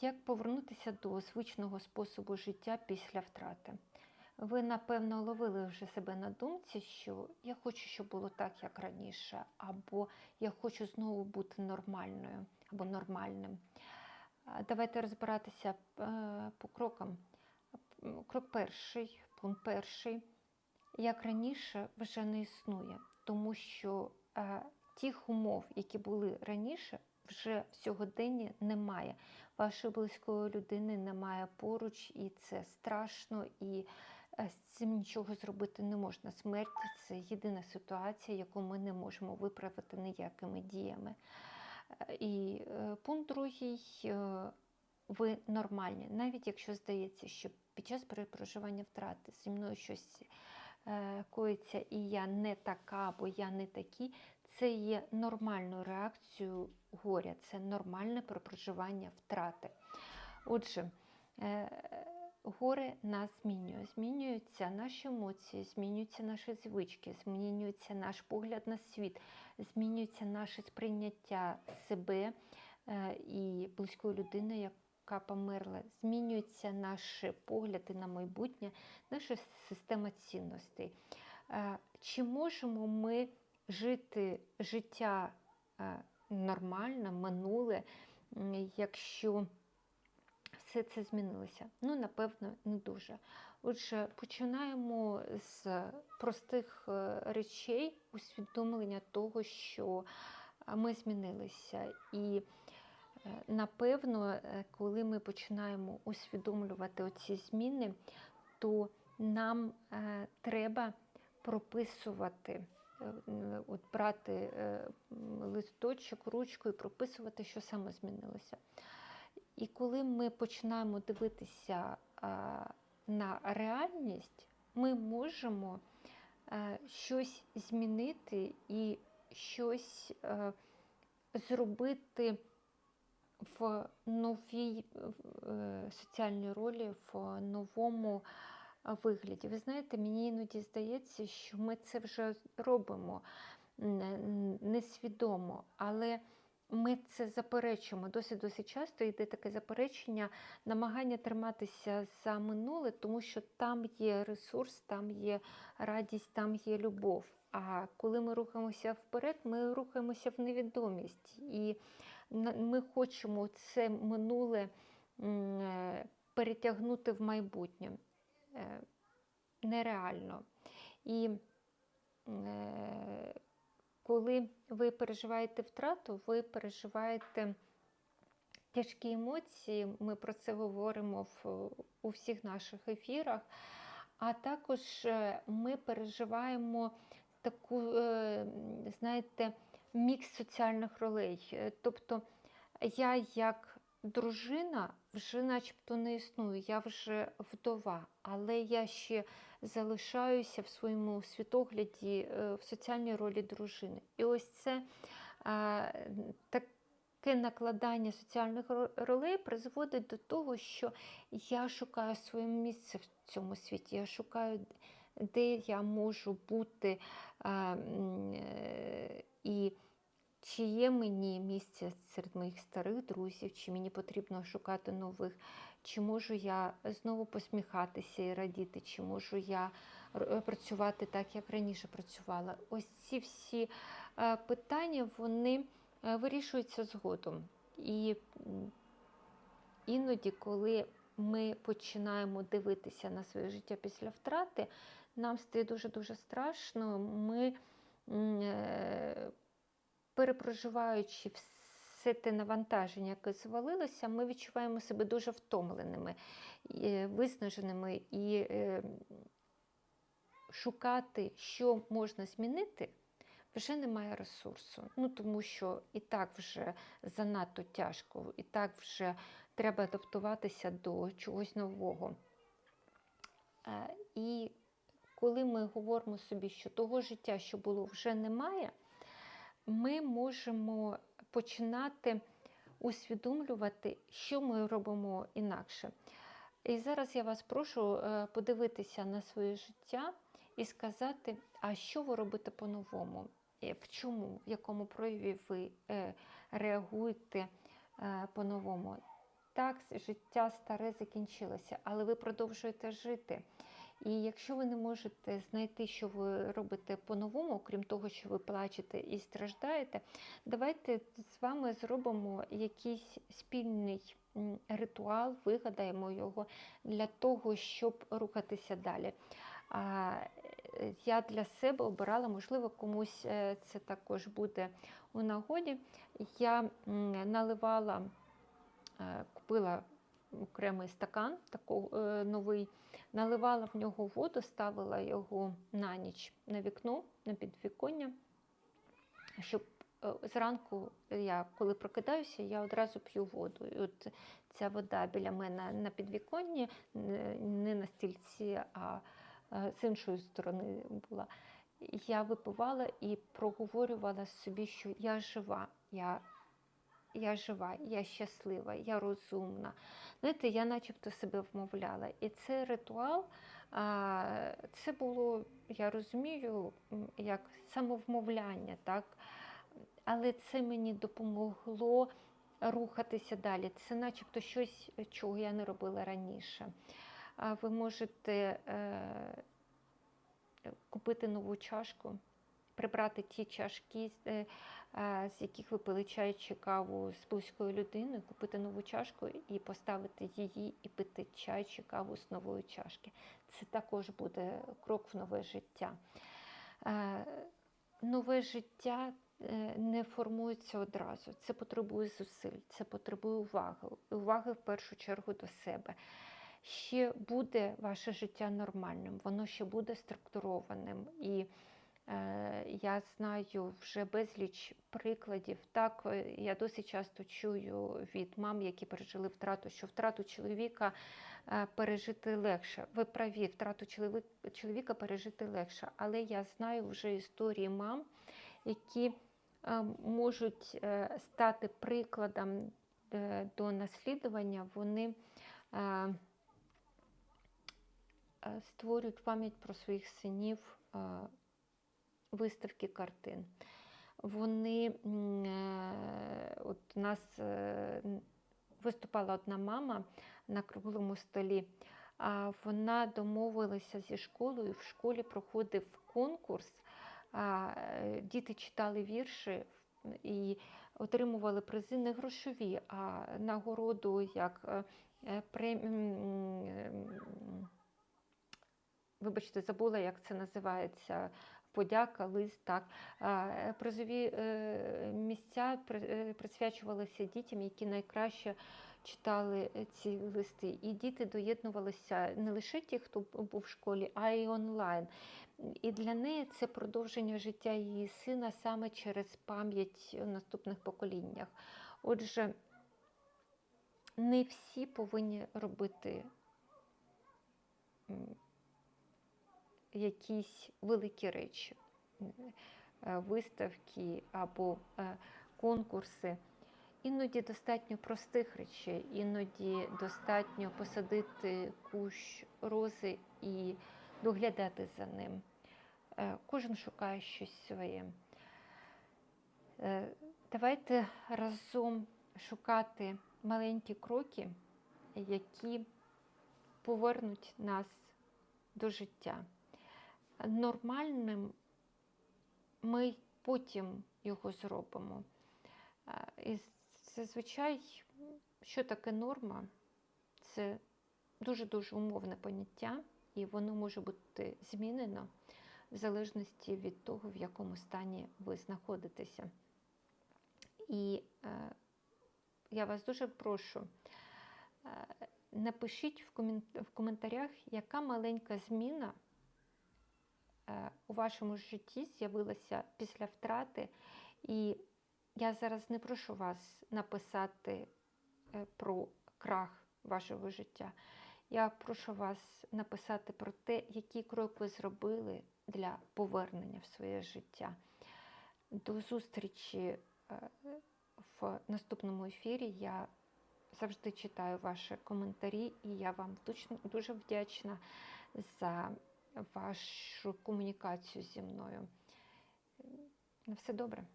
Як повернутися до звичного способу життя після втрати? Ви, напевно, ловили вже себе на думці, що я хочу, щоб було так, як раніше, або я хочу знову бути нормальною або нормальним. Давайте розбиратися е, по крокам. Крок перший, пункт перший. Як раніше, вже не існує, тому що е, тих умов, які були раніше, вже в сьогоденні немає. Вашої близької людини немає поруч, і це страшно, і е, з цим нічого зробити не можна. Смерть це єдина ситуація, яку ми не можемо виправити ніякими діями. Е, І е, пункт другий. Ви нормальні, навіть якщо здається, що під час проживання втрати зі мною щось коїться, і я не така, або я не такий, це є нормальною реакцією горя, це нормальне про проживання втрати. Отже, е, горе нас змінює. Змінюються наші емоції, змінюються наші звички, змінюється наш погляд на світ, змінюється наше сприйняття себе е, і близької людини, яка померла. Змінюються наші погляди на майбутнє, наша система цінностей. Е, Чи можемо ми жити життя е, нормально, минуле, якщо все це змінилося? Ну, напевно, не дуже. Отже, починаємо з простих е, речей, усвідомлення того, що е, ми змінилися. І напевно, коли ми починаємо усвідомлювати оці зміни, то нам треба прописувати, от брати е, листочок, ручку і прописувати, що саме змінилося. І коли ми починаємо дивитися на реальність, ми можемо е, щось змінити і щось е, зробити в новій е, соціальній ролі, в новому е, вигляді. Ви знаєте, мені іноді здається, що ми це вже робимо несвідомо, але ми це заперечуємо. Досить досить часто йде таке заперечення, намагання триматися за минуле, тому що там є ресурс, там є радість, там є любов. А коли ми рухаємося вперед, ми рухаємося в невідомість. І ми хочемо це минуле е, перетягнути в майбутнє. Нереально. І е, коли ви переживаєте втрату, ви переживаєте тяжкі емоції. Ми про це говоримо в, у всіх наших ефірах. А також е, ми переживаємо таку, е, знаєте, мікс соціальних ролей. Тобто я як дружина вже начебто не існую, я вже вдова, але я ще залишаюся в своєму світогляді е, в соціальній ролі дружини. І ось це е, таке накладання соціальних ролей призводить до того, що я шукаю своє місце в цьому світі, я шукаю, де я можу бути е, е, і чи є мені місце серед моїх старих друзів, чи мені потрібно шукати нових, чи можу я знову посміхатися і радіти, чи можу я працювати так, як раніше працювала. Ось ці всі е, питання вони е, вирішуються згодом. І іноді, коли ми починаємо дивитися на своє життя після втрати, нам стає дуже-дуже страшно. Ми е, перепроживаючи все те навантаження, яке звалилося, ми відчуваємо себе дуже втомленими, е, виснаженими і е, шукати, що можна змінити, вже немає ресурсу. Ну, тому що і так вже занадто тяжко, і так вже треба адаптуватися до чогось нового. І коли ми говоримо собі, що того життя, що було, вже немає, ми можемо починати усвідомлювати, що ми робимо інакше. І зараз я вас прошу е, подивитися на своє життя і сказати, а що ви робите по-новому? Е, В чому, в якому прояві ви е, реагуєте по-новому? так, життя старе закінчилося, але ви продовжуєте жити. І якщо ви не можете знайти, що ви робите по-новому, крім того, що ви плачете і страждаєте, давайте з вами зробимо якийсь спільний ритуал, вигадаємо його для того, щоб рухатися далі. Е, Я для себе обирала, можливо, комусь е, це також буде у нагоді. Я наливала, е, купила окремий стакан, такий новий, наливала в нього воду, ставила його на ніч на вікно, на підвіконня, щоб е, зранку я, коли прокидаюся, я одразу п'ю воду. І от ця вода біля мене на підвіконні, не не на стільці, а е, з іншої сторони була. Я випивала і проговорювала собі, що я жива, я, я жива, я щаслива, я розумна. Знаєте, я начебто себе вмовляла. І цей ритуал, це було, я розумію, як самовмовляння, так? але це мені допомогло рухатися далі. Це начебто щось, чого я не робила раніше. Ви можете е, купити нову чашку, прибрати ті чашки, з- е, з яких ви пили чай чи каву з близькою людиною, купити нову чашку і поставити її і пити чай чи каву з нової чашки. Це також буде крок в нове життя. Нове життя е, не формується одразу. Це потребує зусиль, це потребує уваги. Уваги в першу чергу до себе. Ще буде ваше життя нормальним, воно ще буде структурованим. І я знаю вже безліч прикладів. Так, е, я досить часто чую від мам, які пережили втрату, що втрату чоловіка е, пережити легше. Ви праві, втрату чоловіка пережити легше. Але я знаю вже історії мам, які е, можуть е, стати прикладом до наслідування. Вони створюють пам'ять про своїх синів виставки картин. Вони е, от у нас е, виступала одна мама на круглому столі. Вона домовилася зі школою. В школі проходив конкурс. е, Діти читали вірші і отримували призи не грошові, а нагороду як прем- м, м, Вибачте, забула, як це називається. Подяка, лист, так. Е, Призові е, місця е, присвячувалися дітям, які найкраще читали ці листи. І діти доєднувалися не лише ті, хто був в школі, а й онлайн. І для неї це продовження життя її сина саме через пам'ять в наступних поколіннях. Отже, не всі повинні робити якісь великі речі, е, виставки або е, конкурси. Іноді достатньо простих речей, іноді достатньо посадити кущ рози і доглядати за ним. Е, Кожен шукає щось своє. Давайте разом шукати маленькі кроки, які повернуть нас до життя. Нормальним ми потім його зробимо. Е, І зазвичай, що таке норма? Це дуже-дуже умовне поняття, і воно може бути змінено в залежності від того, в якому стані ви знаходитеся. І е, я вас дуже прошу, е, напишіть в, коментарях, яка маленька зміна у вашому житті з'явилася після втрати. І я зараз не прошу вас написати е, про крах вашого життя. Я прошу вас написати про те, який крок ви зробили для повернення в своє життя. До зустрічі е, в наступному ефірі. Я завжди читаю ваші коментарі, і я вам дуже вдячна за вашу комунікацію зі мною. На все добре.